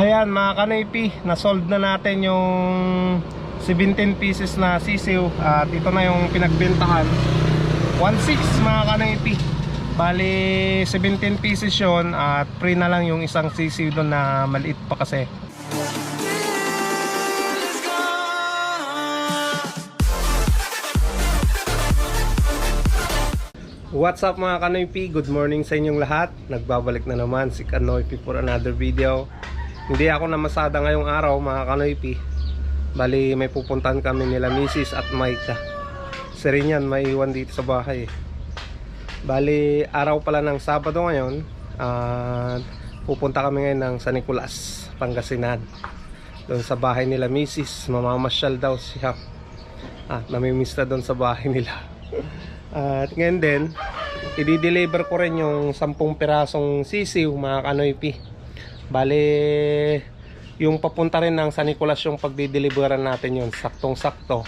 Ayan mga kanoypi, na-solve na natin yung 17 pieces na sisiw at ito na yung pinagbentahan. 1.6 mga kanoypi Bali 17 pieces yon at free na lang yung isang sisiw doon na maliit pa kasi. What's up mga Kanoypi? Good morning sa inyong lahat. Nagbabalik na naman si Kanoypi for another video Hindi ako namasada ngayong araw mga Kanoypi Bali may pupuntahan kami nila Mrs. at Maika Si Rinyan may iwan dito sa bahay Bali araw pala ng Sabado ngayon At pupunta kami ngayon ng San Nicolas, Pangasinan Doon sa bahay nila Mrs. Mamamasyal daw siya At namimiss na doon sa bahay nila At ngayon din, i-deliver ko rin yung 10 pirasong sisiw mga kanoypi. Bale, yung papunta rin ng San Nicolas yung pagdi-deliveran natin yun, saktong-sakto.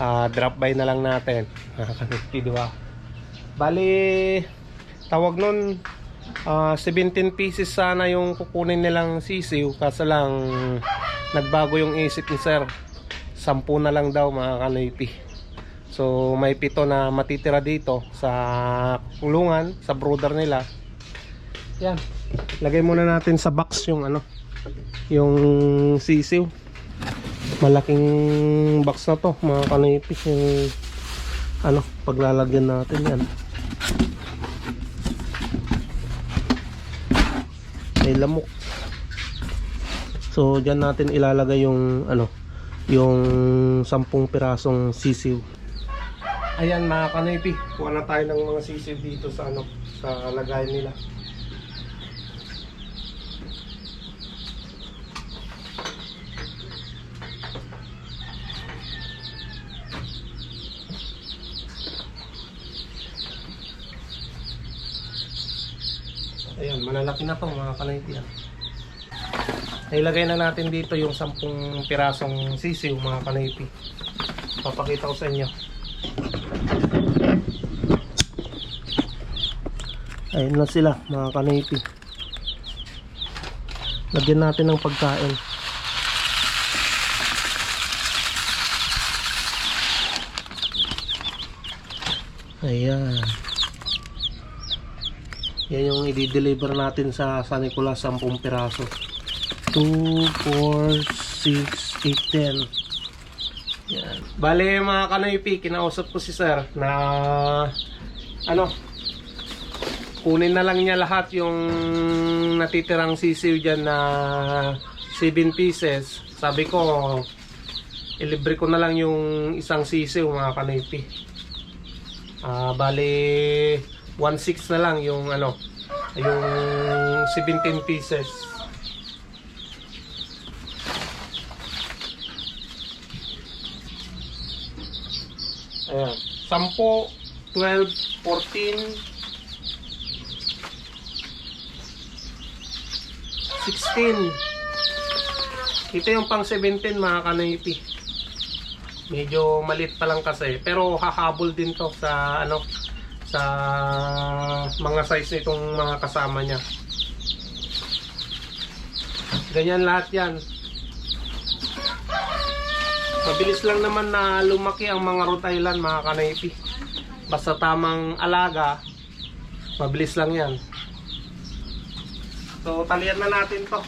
Ah, drop by na lang natin, kanoypi, di ba? Bale, tawag nun, ah, 17 pieces sana yung kukunin nilang sisiw, kaso lang nagbago yung isip ni sir. 10 na lang daw mga kanoypi. So may pito na matitira dito sa kulungan, sa brooder nila. Yan. Lagay muna natin sa box yung ano, yung sisiw. Malaking box na to, mga kanipis yung ano, paglalagyan natin yan. May lamok. So diyan natin ilalagay yung ano, yung 10 pirasong sisiw. Ayan mga kanipi, kuha na tayo ng mga sisiw dito sa ano, sa lagayan nila. Ayan, malalaki na to mga kanipi. ah. Ilagay na natin dito yung 10 pirasong sisiw mga kanipi. Papakita ko sa inyo. Ayun na sila mga kanipi. Lagyan natin ng pagkain. Ayan. Yan yung i-deliver natin sa San Nicolas 10 piraso. 2, 4, 6, 8, 10. Yan. Bale mga kanoypi, kinausap ko si sir na ano, kunin na lang niya lahat yung natitirang sisiw dyan na 7 pieces. Sabi ko, ilibre ko na lang yung isang sisiw mga kanoypi. Ah, bali 1.6 na lang yung ano, yung 17 pieces. Ayan. 10, 12, 14, 16. Ito yung pang 17 mga kanoypi. Medyo malit pa lang kasi. Pero hahabol din to sa ano sa mga size nitong mga kasama niya. Ganyan lahat yan. Mabilis lang naman na lumaki ang mga Rhode Island mga kanaypi. Basta tamang alaga, mabilis lang yan. So talian na natin to.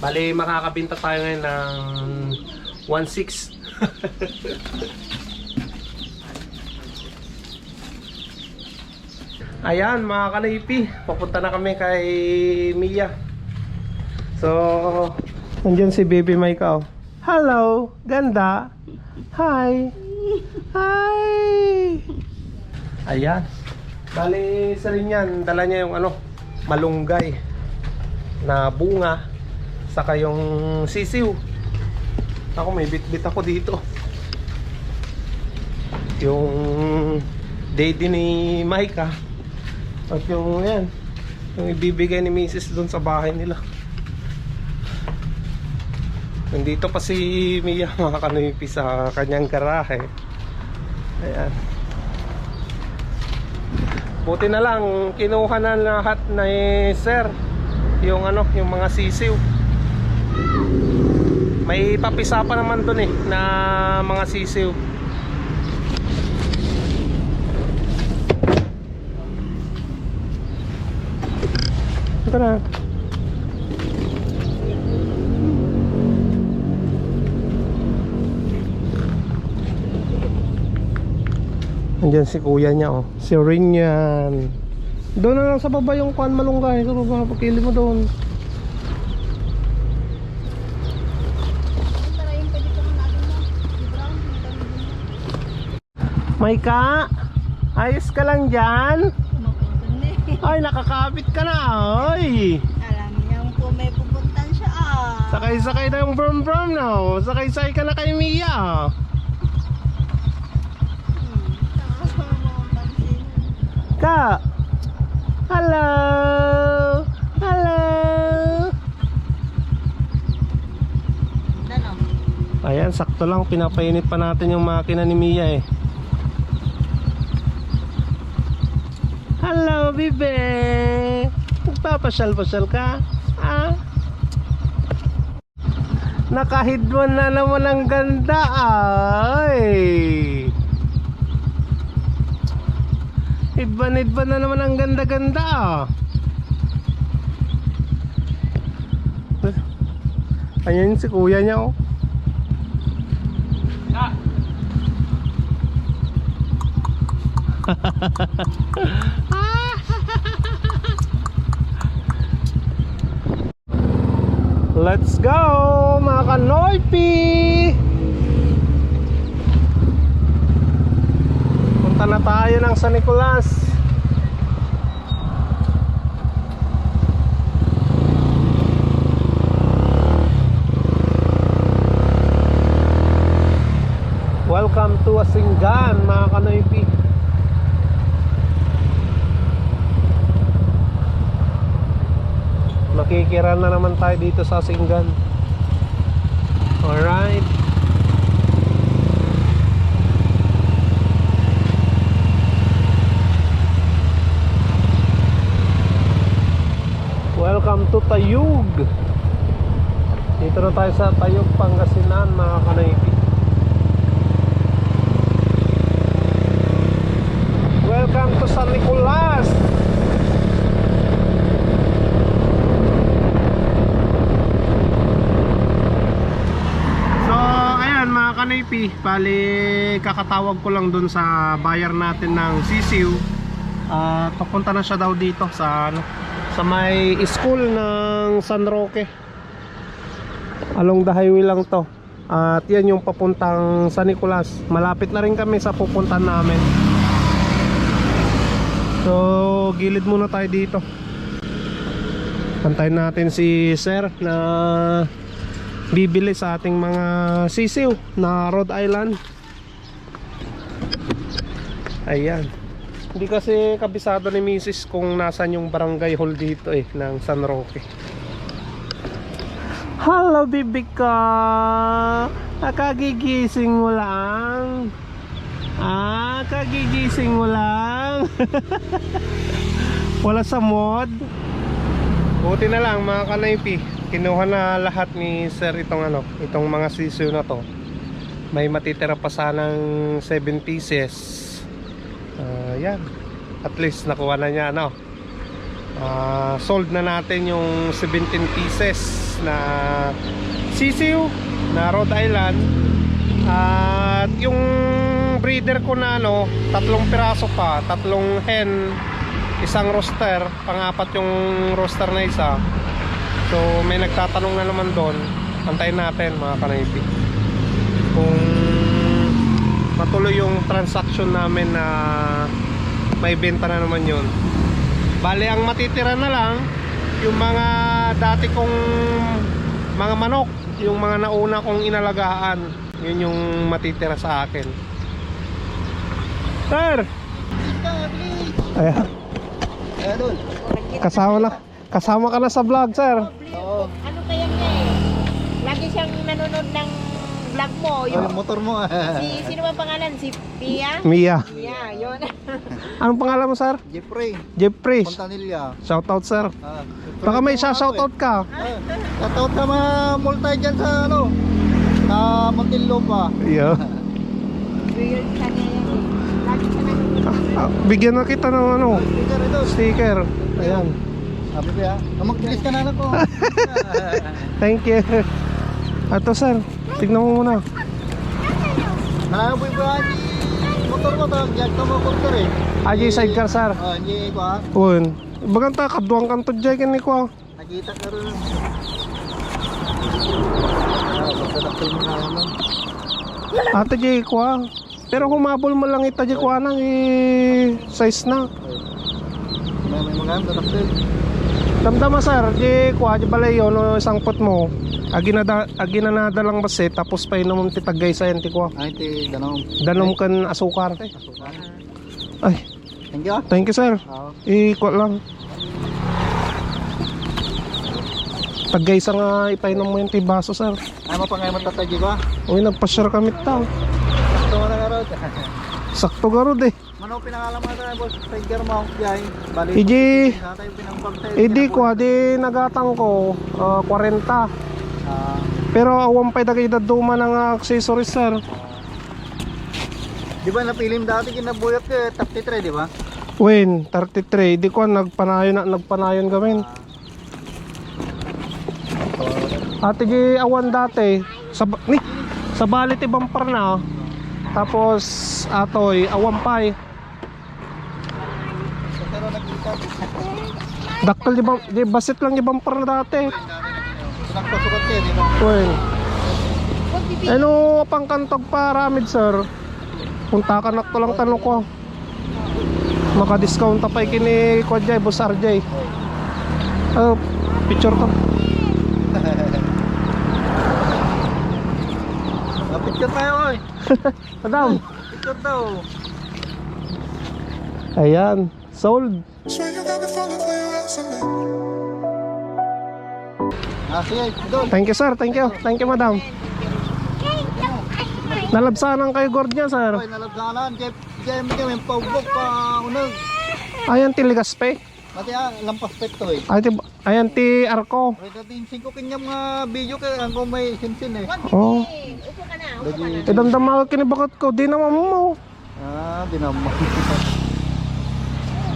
Bali makakabinta tayo ngayon ng 1.6. Ayan mga kanaypi, papunta na kami kay Mia. So, nandiyan si Baby Mike. Hello, ganda. Hi. Hi. Ayan. Bali, isa rin yan. Dala niya yung ano, malunggay na bunga saka yung sisiw. Ako may bit-bit ako dito. Yung daddy ni Micah. At yung yan, yung ibibigay ni Mrs. doon sa bahay nila. Nandito pa si Mia mga kanuipi sa kanyang garahe. Ayan. Buti na lang, kinuha na lahat na sir. yung ano, yung mga sisiw. May papisa pa naman doon eh na mga sisiw. Na. Andiyan si kuya niya oh. Si Rin yan. Doon na lang sa baba yung kwan malunggay. Sa baba, pagkili mo doon. Tara. Maika, ayos ka lang dyan? Ay, nakakabit ka na. Ay. Alam niya po may pupuntan siya ah. Sakay-sakay na yung brum brum na. oh. Sakay-sakay ka na kay Mia. Pansin. Ka. Hello. Hello. Ano? Ayan, sakto lang. Pinapainit pa natin yung makina ni Mia eh. Bibe. Magpapasyal-pasyal ka? Ah? Nakahidwan na naman ang ganda ay. Hidban-hidban na naman ang ganda-ganda ah. Ayan si kuya niya oh. Let's go mga kanoypi Punta na tayo ng San Nicolas. Welcome to Asingan mga kanoypi Makikiran na naman tayo dito sa Asingan Alright. Welcome to Tayug. Dito na tayo sa Tayug, Pangasinan mga kanaiki Welcome to San Nicolas So, ayan mga kanaypi, bali kakatawag ko lang dun sa buyer natin ng sisiw. At papunta na siya daw dito sa ano, sa may school ng San Roque. Along the highway lang to. At yan yung papuntang San Nicolas. Malapit na rin kami sa pupuntan namin. So, gilid muna tayo dito. Antayin natin si Sir na bibili sa ating mga sisiw na Rhode Island. Ayan. Hindi kasi kabisado ni Mrs. kung nasan yung barangay hall dito eh ng San Roque. Hello bibika Nakagigising mo lang. Ah, kagigising mo lang. Wala sa mod. Buti na lang mga kanaypi Kinuha na lahat ni sir itong ano Itong mga sisiw na to. May matitira pa sanang 7 pieces. Ah, Yan. At least nakuha na niya ano. Ah, Sold na natin yung 17 pieces Na sisiw Na Rhode Island. At yung breeder ko na ano Tatlong piraso pa Tatlong hen Isang rooster Pangapat yung rooster na isa So may nagtatanong na naman doon. Antayin natin mga kanaypi Kung matuloy yung transaction namin na may benta na naman yun. Bale ang matitira na lang Yung mga dati kong mga manok Yung mga nauna kong inalagaan Yun yung matitira sa akin. Sir! Ayan. Kaya doon. Kasama na Kasama ka na sa vlog sir Oo. Ano kaya niya eh? Lagi siyang nanonood ng vlog mo. Oh, Yung, yung motor mo. si, sino ba pangalan? Si Pia? Mia. Pia, yun. Anong pangalan mo, sir? Jeffrey, Jeffrey. Pontanilla. Shoutout, sir. Ah, Baka may shoutout ka. Ah, shoutout sa mga multi dyan sa ano, sa Muntinlupa. Yeah. Real ka niya yan eh. Lagi siya nanonood. Ah, bigyan na kita ng ano, Sticker ito. sticker. Ayan. Sabi ko ya, ah, magbilis ka na lang ko. Thank you. Ato, sir. Tignan mo muna. Nalaboy ko yan motor mo to, jag ka mo motor eh. Aji sidecar, sir. Oh, hindi ko ah. Un. Bagang ta kaduang kanto jay kan ni ko. Nakita ka rin. Ah. Ate jay ko. ah. Pero humabol mo lang ita jay ko nang i size na. May mga dadaktil. Damdama sir, di ko di balay yun no isang pot mo. Aginada aginanada lang base tapos pa inom ti tagay sa enti ko. Ay, ti, ganun. Danom kan asukar. Asukan. Ay, Thank you ah. thank you sir. Oo. Iko lang. Tagay sa nga ipainom mo yung ti baso sir. Ay mo pa ngayon matatagi ko ah. Uy, nagpa-share kami ta. Sakto na nga. Sakto garod eh. Mano pinangalan mo na boss? Tiger mo. Yay. Bali. Iji, tayo. edi ko, di nagatang ko, ah, 40. Ah, Pero awang pa dagay daduma ng accessories sir. di ba napilim dati kinabuyot ko eh, 33 di ba? Win, 33. Di ko nagpanayon na nagpanayon gamin. Ate gi awan dati sa ni sa balit ibang par na. Tapos atoy awan pay. Daktal di ba di basit lang ibang par na dati. Nagpasukat kayo di ba? Pipi. Ano pang kantog pa ramid sir? Punta ka na to lang tanong ko. Maka-discount pa kini ko jay boss RJ. Oh, picture to. Ah, picture tayo oy. Madam. Picture daw. Ayan, sold. Thank you sir, thank you. Thank you madam. Nalabsanan kayo gourd niya sir. Oy, nalabsanan. Jeff, Jeff, may paubok pa unag. Ayan ti Ligaspe. Mati ah, lampas pet to eh. Ayan ti, ayan ti Arco. Oy, dati yung 5 kanyang mga video kaya ang kung may sinsin eh. Oh. Upo ka na, upo ka na. Idamdam ako kinibakot ko. Di naman mo. Ah, di naman.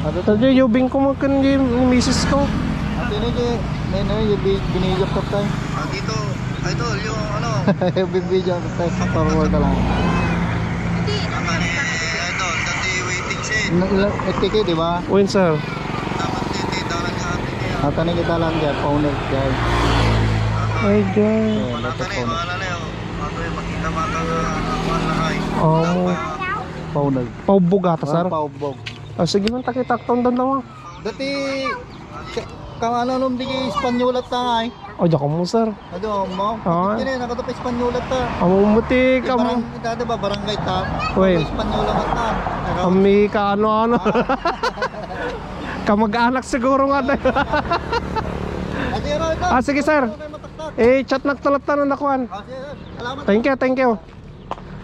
Ano to? Tadyo yubing ko mo kan yung misis ko. At yun eh, may na yung binigyan ko tayo. Ah, dito, idol, yung ano. yung binigyan ko tayo. Forward ka lang. Hindi, Idol, dati waiting siya. Nagtiki, di ba? Win sir. Dapat titita lang ka atin niya. At ano kita lang dyan, paunig dyan. Ay, dyan. Eh, dapat paunig. Ano yung makita mata na malahay. Oh, mo. Paunig. Paubugata sir. Paubog. Ah, sige man takitakton doon naman. Dati, ka- kang ano nung di Espanyolat ta eh. O, dyan ka mo sir. Ano mo? Ah. Hindi na, nakatap Espanyolat ta. Amumuti ka Barang, mo. dati ba barangay ta? Uy. Espanyolat ta. Pero, Kami ka ano-ano. Kamag-anak siguro nga tayo. Ah, sige sir. Kayo mataktak? Eh, chat nagtulat na nakuan. Ah, sir. Thank you, thank you.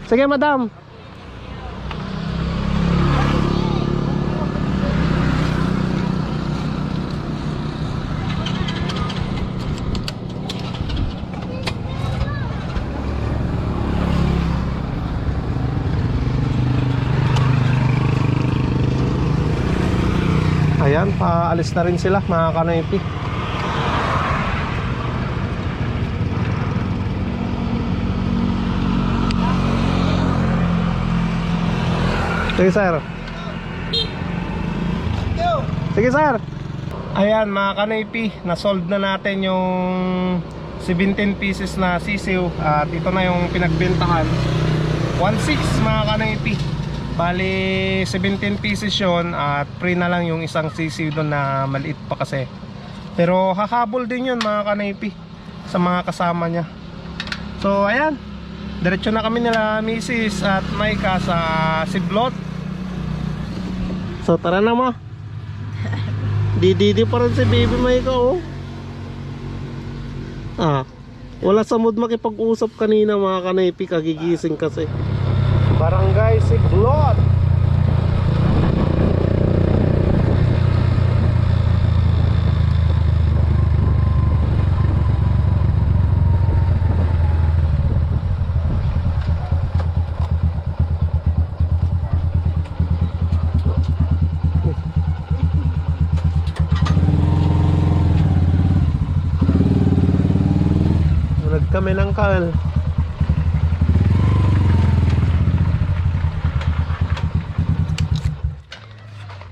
Sige, madam. Ayan, paalis na rin sila mga kanoypi. Sige, sir. Sige sir. Ayan mga kanoypi, na-solve na natin yung 17 pieces na sisiw at ito na yung pinagbentahan. 1.6 mga kanoypi. Bali 17 pieces yon at free na lang yung isang sisiw doon na maliit pa kasi. Pero hahabol din yun mga kanoypi sa mga kasama niya. So ayan, diretso na kami nila Mrs. at Maika sa Siblot. So tara na ma. Dididi pa rin si baby Maika oh. Ah. Wala sa mood makipag-usap kanina mga kanaypi, kagigising kasi. Barangay Siglot. Kami ng kal.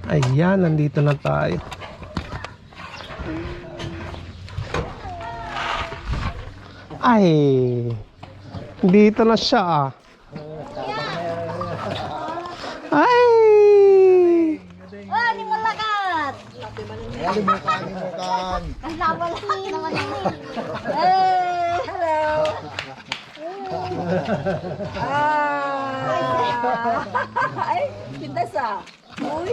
Ayan, nandito na tayo. Ay, dito na siya ah. Ay! Oh, ni malakat! Limukan, limukan. Ang lawal naman yun. Eh, hello! Ah! Ay, pintas ah. Uy!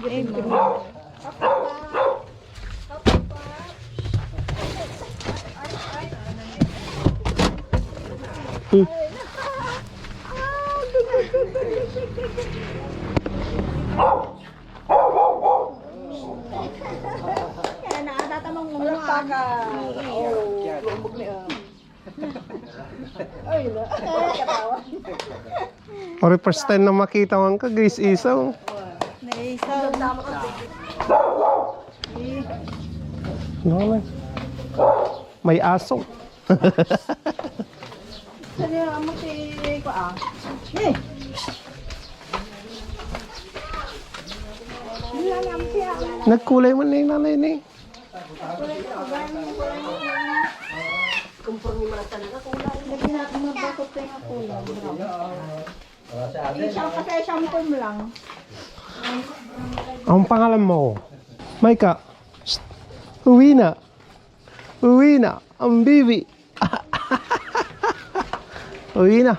King, king, Kaya nakatatamang umuha. Oh, lumbog ni ah. Ay, na. Katawa. Or first time na makita ko ka, guys, isaw. Naisaw. No. May aso. Yung amo si ko ah? Eh! Nagkulay man na yung nanay ni. Lagi natin mabakot tayo nga kulang. Isang kasi shampoo mo lang. Ang pangalan mo? Maika. Shh. Uwi na. Uwi na. Ang bibi. Uwi na.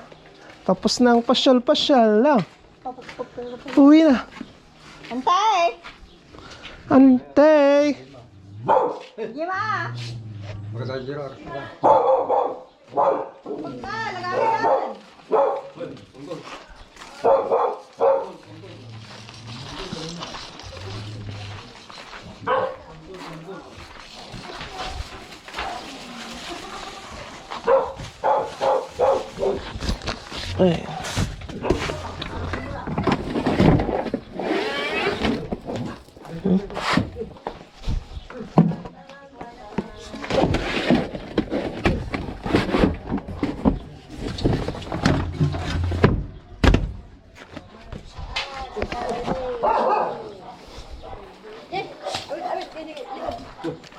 Tapos na ang pasyal-pasyal lang. Uwi na. Antay! Antay. Sige ma! Pagka, lagay yan! Ay.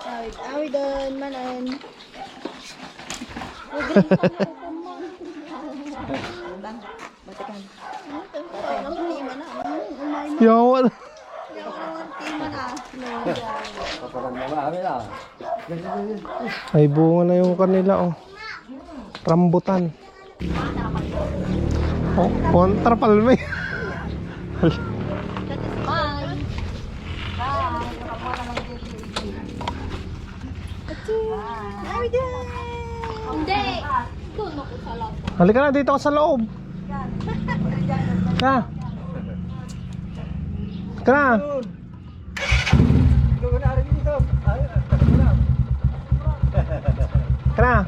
Awid, awid doon, manan. Batikan. Ang tima na. Umay mo. Yawan. Ang tima na. Ay bunga na yung kanila oh. Rambutan. Oh, kontra palme. Halika na dito ka sa loob. Ka. Ka na.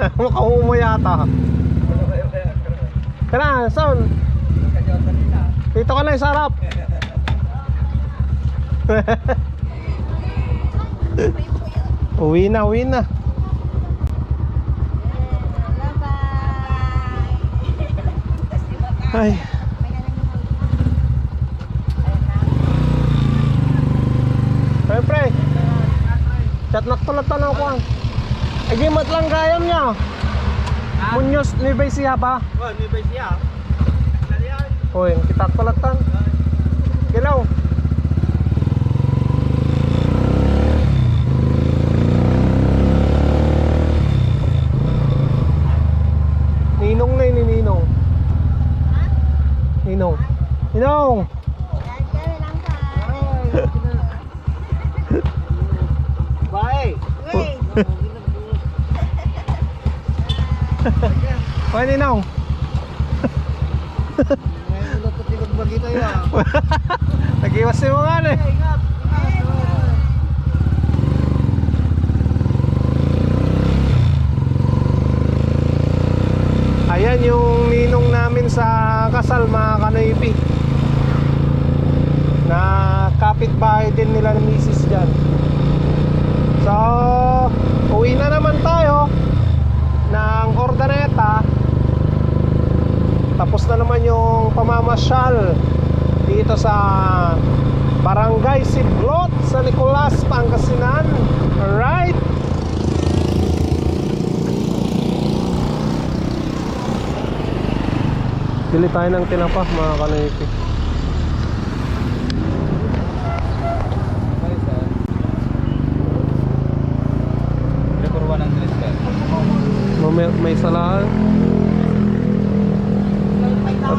Mukhang mo yata. Ka na, sound. Dito ka na sa harap. uwi na, uwi na. Ay, Chat na ko ko. Agimat lang gayam niya. Munyos ni Bay siya ba? Oh, may bay siya. Uy, kita palatan. Gelaw. Tayo ah. Nag-iwas mga ano eh. Ayan yung ninong namin sa kasal mga kanoypi Na kapitbahay din nila ng misis dyan So, uwi na naman tayo ng Ordaneta Tapos na naman yung pamamasyal dito sa Barangay Siblot sa Nicolas, Pangasinan. Alright. Bili tayo ng tinapa mga kanoypi Bye sir. Record 100 sir. May, may salaan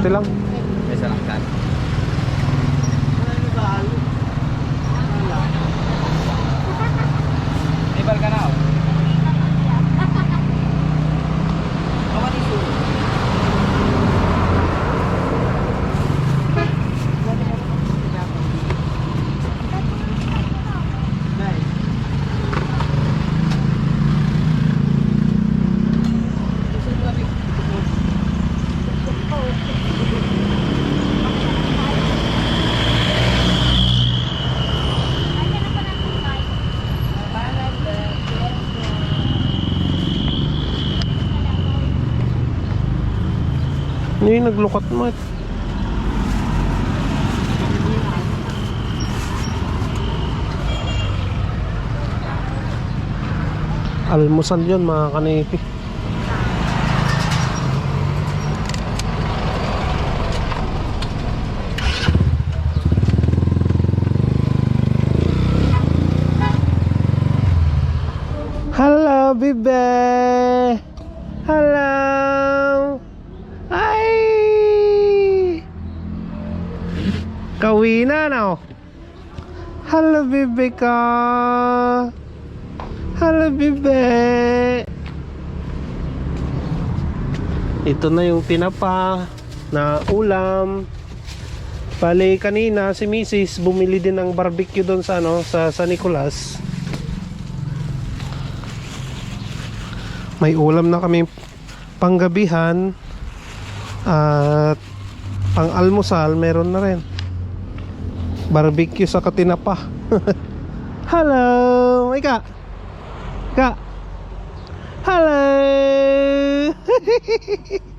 Pati lang May salang sir. Ibal ka na oh. Yung naglukat mo? Almusal yun mga kanipi Hello, bebe! Hello! Ay! Kawi na na oh. Ka! Hello, bebe! Ito na yung tinapa na ulam. Bale, kanina si Mrs. bumili din ng barbecue doon sa ano, sa San Nicolas. May ulam na kami panggabihan at pang almusal meron na rin. Barbecue sa katinapa. Hello! Ika! Ika! Hello!